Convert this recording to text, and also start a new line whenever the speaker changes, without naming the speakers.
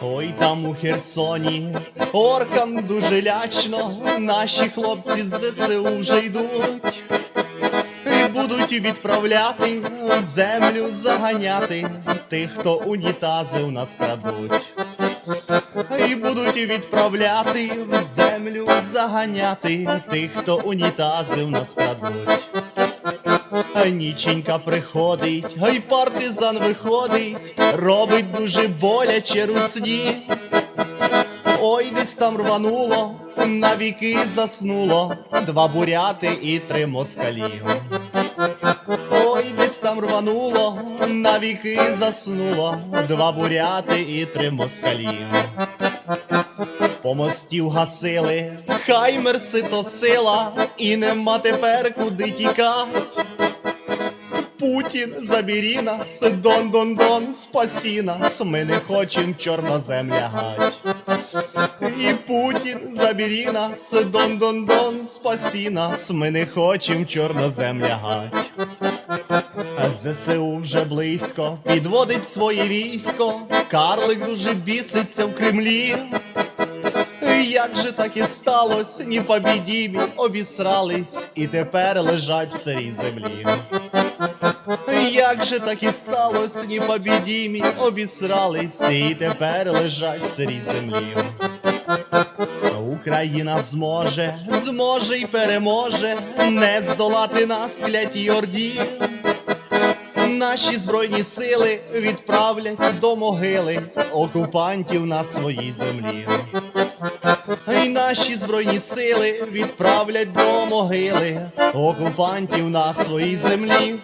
Ой, там у Херсоні оркам дуже лячно, наші хлопці з ЗСУ вже йдуть. І будуть відправляти в землю заганяти тих, хто унітази у нас крадуть. І будуть відправляти в землю заганяти тих, хто унітази в нас крадуть. Ніченька приходить, гай партизан виходить, робить дуже боляче русні. Ой, десь там рвануло, навіки заснуло, два буряти і три москалі. Ой, десь там рвануло, навіки заснуло, два буряти і три москалі. По мостів гасили, хаймерси то сила, і нема тепер куди тікать. Путін, забері нас, дон дон дон, спасі нас, ми не хочем чорнозем лягать. І Путін, забері нас, дон дон дон, спасі нас, ми не хочем чорнозем лягать. ЗСУ вже близько підводить своє військо, карлик дуже біситься в Кремлі. Як же так і сталось, непобідімі обісрались і тепер лежать в сирій землі. Як же так і сталось, непобідімі обісрались і тепер лежать в сирій землі. Україна зможе, зможе і переможе не здолати нас клятій орді. Наші збройні сили відправлять до могили окупантів на своїй землі. І наші збройні сили відправлять до могили окупантів на своїй землі.